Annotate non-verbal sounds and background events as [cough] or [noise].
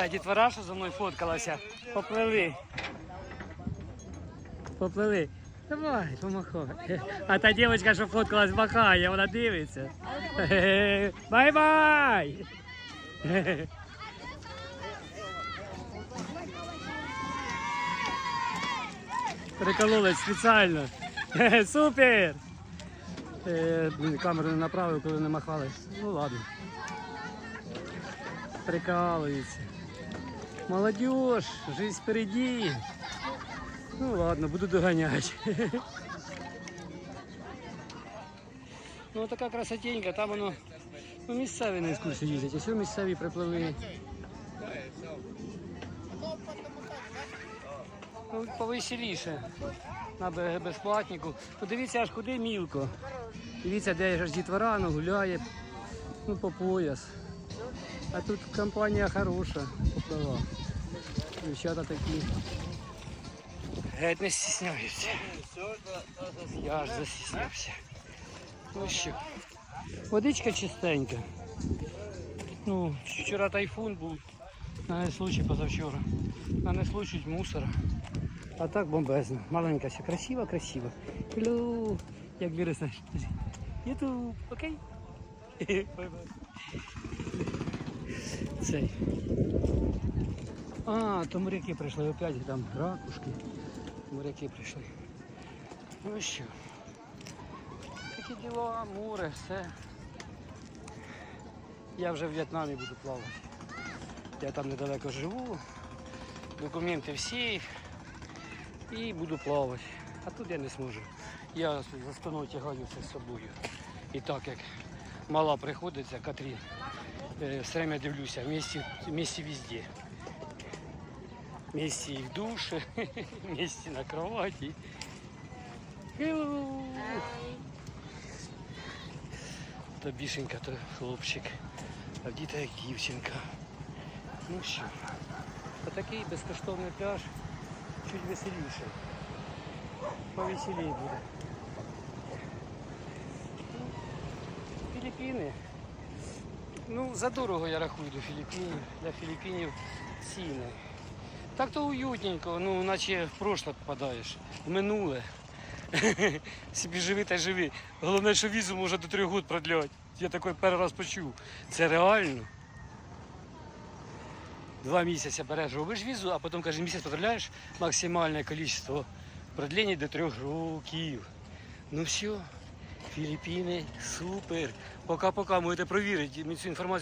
Та дітвора, що за мною фоткалася, поплили. Поплили. Давай, помахай. А та дівчинка, що фоткалась, махає, вона дивиться. Бай-бай! Прикололась спеціально. Супер! Е, камеру не направив, коли не махали. Ну ладно. Прикалується. Молодежь, жизнь впереди. Ну ладно, буду доганять. Ну така красотенька, там воно ну, місцеві на екскурсію їздять, а що місцеві припливли. Ну, повеселіше. На бе- безплатнику. Подивіться аж куди мілко. Дивіться, де ж дітвора, ну, гуляє ну, по пояс. А тут компанія хороша поплила. Дівчата такі. Геть не стісняються. Я ж застіснявся. Ну що, водичка чистенька. Ну, вчора тайфун був. Нанесло чи позавчора. Нанесло чуть мусора. А так бомбезно. Маленька все. Красиво, красиво. Hello. Як виросте. Ютуб, окей? [laughs] Бай-бай. Цей. А, то моряки прийшли опять там ракушки. Моряки прийшли. Ну що? Такі діла, море, все. Я вже в В'єтнамі буду плавати. Я там недалеко живу. Документи всі. І буду плавати. А тут я не зможу. Я за спиною тягаю з собою. І так як мала приходиться, Катрін, все время дивлюся, вместе, вместе везде. Вместе і в душе, [laughs] вместе на кровати. Hello. То бішенька, то хлопчик, а діта як дівчинка. Ну що, отакий безкоштовний пляж, чуть веселіше. Повеселій буде. Ну, Філіппіни. Ну, задорого я рахую до Філіппінів. Для Філіппінів ціни. Так то уютненько, ну наче в прошлое попадаєш, в минуле. [laughs] Собі живи та живи. Головне, що візу може до трьох років продлять. Я такий перший раз почув. Це реально. Два місяці береш, робиш візу, а потім кожен місяць продляєш максимальне кількість продлень до трьох років. Ну все, Філіппіни, супер. Пока-пока, можете провірити. Цю інформацію.